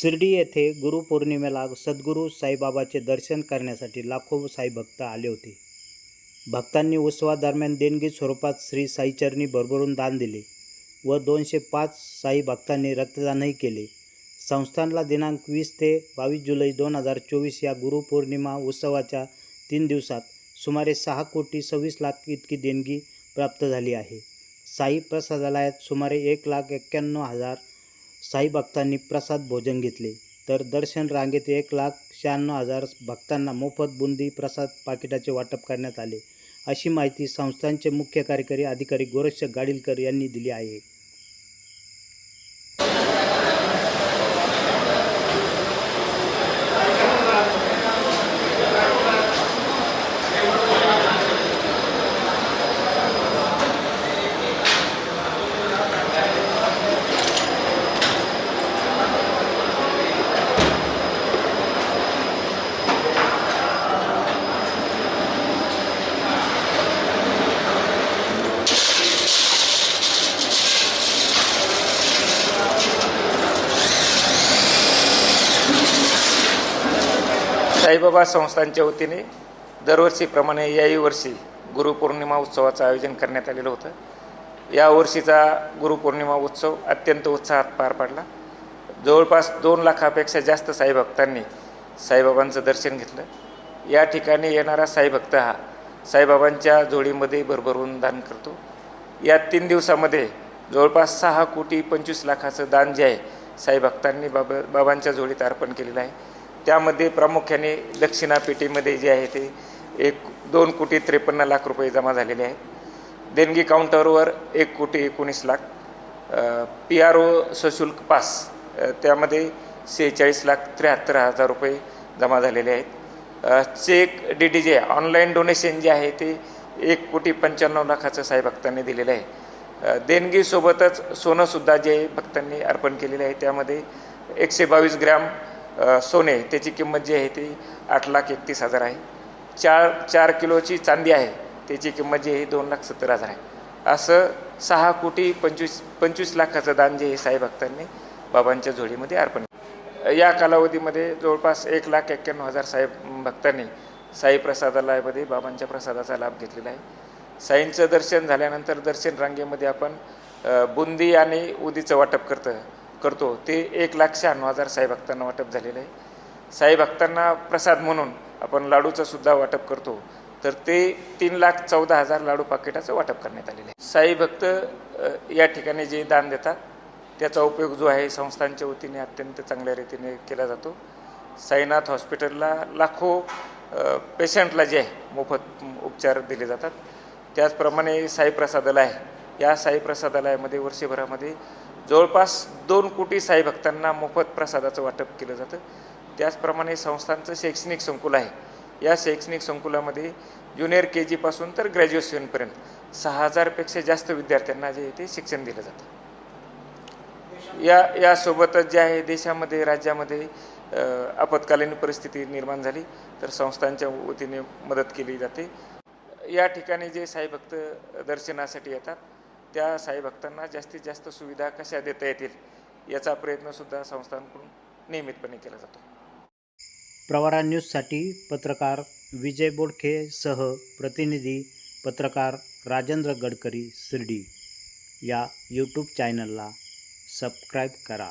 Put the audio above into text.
शिर्डी येथे गुरुपौर्णिमेला सद्गुरू साईबाबाचे दर्शन करण्यासाठी लाखो साईभक्त आले होते. भक्तांनी उत्सवादरम्यान देणगी स्वरूपात श्री साईचरणी भरभरून दान दिले व दोनशे पाच साई भक्तांनी रक्तदानही केले. संस्थानला दिनांक वीस ते बावीस जुलै दोन हजार चोवीस या गुरुपौर्णिमा उत्सवाच्या तीन दिवसात सुमारे सहा कोटी सव्वीस लाख इतकी देणगी प्राप्त झाली आहे. साई प्रसादालयात सुमारे एक लाख एक्क्याण्णव हजार साई भक्तांनी प्रसाद भोजन घेतले. तर दर्शन रांगेत एक लाख शहाण्णव हजार भक्तांना मोफत बुंदी प्रसाद पाकिटाचे वाटप करण्यात आले. अशी माहिती संस्थांचे मुख्य कार्यकारी अधिकारी गोरक्ष गाडीलकर यांनी दिली आहे. साईबाबा संस्थांच्या वतीने दरवर्षीप्रमाणे याही वर्षी गुरुपौर्णिमा उत्सवाचं आयोजन करण्यात आलेलं होतं. यावर्षीचा गुरुपौर्णिमा उत्सव अत्यंत उत्साहात पार पडला. जवळपास दोन लाखापेक्षा जास्त साईभक्तांनी साईबाबांचं दर्शन घेतलं. या ठिकाणी येणारा साईभक्त हा साईबाबांच्या जोडीमध्ये भरभरून दान करतो. या तीन दिवसामध्ये जवळपास सहा कोटी पंचवीस लाखाचं दान जे आहे साईभक्तांनी बाबा बाबांच्या जोडीत अर्पण केलेलं आहे. त्यामध्ये प्रामुख्याने दक्षिणा पेटीमध्ये जे आहे ते एक दोन कोटी त्रेपन्न लाख रुपये जमा झालेले आहेत देणगी काउंटरवर एक कोटी एकोणीस लाख. पी आर ओ सशुल्क पास त्यामध्ये सेहेचाळीस लाख त्र्याहत्तर हजार रुपये जमा झालेले आहेत. चेक डी डी जे ऑनलाईन डोनेशन जे आहे ते एक कोटी पंच्याण्णव लाखाचं साई भक्तांनी दिलेलं आहे. देणगीसोबतच सोनंसुद्धा जे भक्तांनी अर्पण केलेलं आहे त्यामध्ये एकशे बावीस ग्रॅम सोने त्याची किंमत जी आहे ती आठ लाख एकतीस हजार आहे. चार चार किलोची चांदी आहे त्याची किंमत जी आहे दोन लाख सत्तर हजार आहे. असं सहा कोटी पंचवीस पंचवीस लाखाचं दान जे आहे साई भक्तांनी बाबांच्या झोळीमध्ये अर्पण या कालावधीमध्ये जवळपास एक लाख एक्क्याण्णव हजार साहेब भक्तांनी साई प्रसादालयामध्ये बाबांच्या प्रसादाचा लाभ घेतलेला आहे. साईंचं दर्शन झाल्यानंतर दर्शन रांगेमध्ये आपण बुंदी आणि उदीचं वाटप करतं करतो ते एक लाख शहाण्णव हजार साई भक्तांना वाटप झालेलं आहे. साई भक्तांना प्रसाद म्हणून आपण लाडूचं सुद्धा वाटप करतो तर ते तीन लाख चौदा हजार लाडू पाकिटाचं वाटप करण्यात आलेलं आहे. साई भक्त या ठिकाणी जे दान देतात त्याचा उपयोग जो आहे संस्थांच्या वतीने अत्यंत चांगल्या रीतीने केला जातो. साईनाथ हॉस्पिटलला लाखो पेशंटला जे आहे मोफत उपचार दिले जातात. त्याचप्रमाणे साई प्रसादालय या साई प्रसादालयामध्ये वर्षभरामध्ये जवळपास दोन कोटी साई भक्तांना मोफत प्रसादाचं वाटप केलं जातं. त्याचप्रमाणे संस्थांचं शैक्षणिक संकुल आहे. या शैक्षणिक संकुलामध्ये ज्युनियर के जीपासून तर ग्रॅज्युएशनपर्यंत सहा हजारपेक्षा जास्त विद्यार्थ्यांना जे ते शिक्षण दिलं जातं. या यासोबतच जे आहे देशामध्ये राज्यामध्ये आपत्कालीन परिस्थिती निर्माण झाली तर संस्थांच्या वतीने मदत केली जाते. या ठिकाणी जे साईभक्त दर्शनासाठी येतात त्या साईभक्तांना जास्तीत जास्त सुविधा कशा देता येतील याचा प्रयत्नसुद्धा संस्थांकडून नियमितपणे केला जातो. प्रवारा न्यूजसाठी पत्रकार विजय बोडखेसह प्रतिनिधी पत्रकार राजेंद्र गडकरी शिर्डी. या यूट्यूब चॅनलला सबस्क्राईब करा.